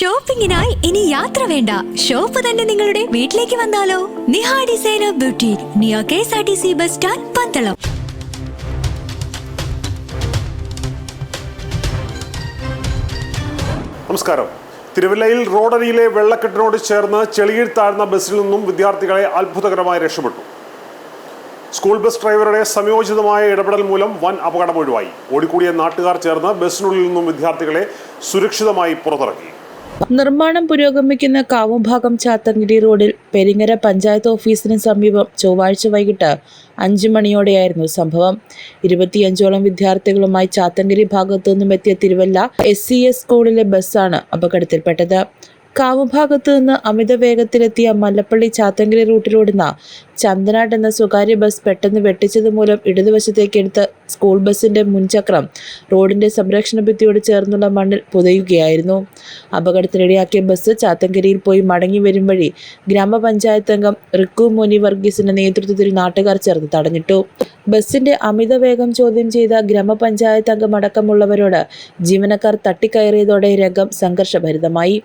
ഷോപ്പിംഗിനായി ഇനി യാത്ര വേണ്ട. ഷോപ്പ് തന്നെ നിങ്ങളുടെ വീട്ടിലേക്ക് വന്നാലോ? നിഹാ ഡിസൈനർ ബ്യൂട്ടി നിയോ K S R T C bus stand Pandalam. നമസ്കാരം. തിരുവല്ലയിൽ റോഡരിയിലെ വെള്ളക്കെട്ടിനോട് ചേർന്ന് ചെളിയിൽ താഴ്ന്ന ബസ്സിൽ നിന്നും വിദ്യാർത്ഥികളെ അത്ഭുതകരമായി രക്ഷപ്പെട്ടു. സ്കൂൾ ബസ് ഡ്രൈവറുടെ സംയോജിതമായ ഇടപെടൽ മൂലം വൻ അപകടം ഒഴിവായി. ഓടിക്കൂടിയ നാട്ടുകാർ ചേർന്ന് ബസ്സിനുള്ളിൽ നിന്നും വിദ്യാർത്ഥികളെ സുരക്ഷിതമായി പുറത്തിറക്കി. നിർമ്മാണം പുരോഗമിക്കുന്ന കാവുംഭാഗം ചാത്തങ്കിരി റോഡിൽ പെരിങ്ങര പഞ്ചായത്ത് ഓഫീസിന് സമീപം ചൊവ്വാഴ്ച വൈകിട്ട് അഞ്ചു മണിയോടെയായിരുന്നു സംഭവം. ഇരുപത്തിയഞ്ചോളം വിദ്യാർത്ഥികളുമായി ചാത്തങ്കിരി ഭാഗത്തു നിന്നും എത്തിയ തിരുവല്ല എസ് സി എസ് സ്കൂളിലെ ബസ്സാണ് അപകടത്തിൽപ്പെട്ടത്. കാവുഭാഗത്തു നിന്ന് അമിത വേഗത്തിലെത്തിയ മല്ലപ്പള്ളി ചാത്തങ്കിരി റൂട്ടിലോടുന്ന ചന്ദനാട് എന്ന സ്വകാര്യ ബസ് പെട്ടെന്ന് വെട്ടിച്ചത് മൂലം ഇടതുവശത്തേക്ക് എടുത്ത സ്കൂൾ ബസിന്റെ മുൻചക്രം റോഡിന്റെ സംരക്ഷണ ഭിത്തിയോട് ചേർന്നുള്ള മണ്ണിൽ പുതയുകയായിരുന്നു. അപകടത്തിനിടയാക്കിയ ബസ് ചാത്തങ്കരിയിൽ പോയി മടങ്ങി വരും വഴി ഗ്രാമപഞ്ചായത്ത് അംഗം റിക്കു മോനി വർഗീസിന്റെ നേതൃത്വത്തിൽ നാട്ടുകാർ ചേർന്ന് തടഞ്ഞിട്ടു. ബസിന്റെ അമിത വേഗം ചോദ്യം ചെയ്ത ഗ്രാമപഞ്ചായത്ത് അംഗം അടക്കമുള്ളവരോട് ജീവനക്കാർ തട്ടിക്കയറിയതോടെ രംഗം സംഘർഷഭരിതമായി.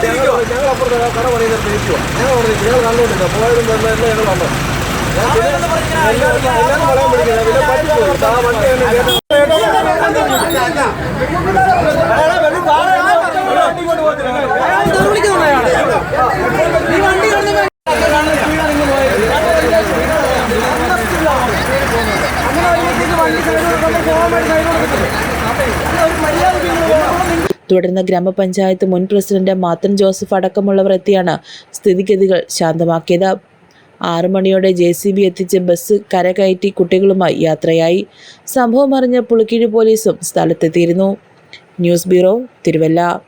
ഞങ്ങൾ അപ്പുറത്ത് കട പണിയുന്നിടത്ത് ഇരിക്കുവാ. ഞങ്ങൾ ഇരിക്കും. ഞങ്ങൾ കണ്ടുകൊണ്ടിരുന്നു. പോയതും വന്നതും എല്ലാം ഞങ്ങൾ പറഞ്ഞാൽ എല്ലാവരും വളയം പിടിക്കുന്നത്. പിന്നെ പറ്റിപ്പോയി. ആ വണ്ടി തന്നെ അങ്ങനെ വണ്ടി സൈഡിൽ കൊണ്ട് പോകാൻ വേണ്ടി സൈഡിൽ കൊടുക്കത്തില്ലേ? അല്ല, ഒരു പോകണം. തുടർന്ന് ഗ്രാമപഞ്ചായത്ത് മുൻ പ്രസിഡന്റ് മാത്തൻ ജോസഫ് അടക്കമുള്ളവർ എത്തിയാണ് സ്ഥിതിഗതികൾ ശാന്തമാക്കിയത്. ആറു മണിയോടെ ജെ സി ബി എത്തിച്ച് ബസ് കരകയറ്റി കുട്ടികളുമായി യാത്രയായി. സംഭവം അറിഞ്ഞ പുളിക്കീഴ് പോലീസും സ്ഥലത്തെത്തിയിരുന്നു. News bureau Thiruvalla.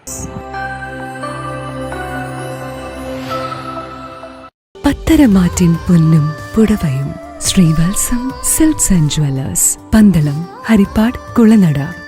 പത്തരമാറ്റിൻ പൊന്നും പുടവയും Srivatsam silks and jewellers Pandalam Haripad Kulanada.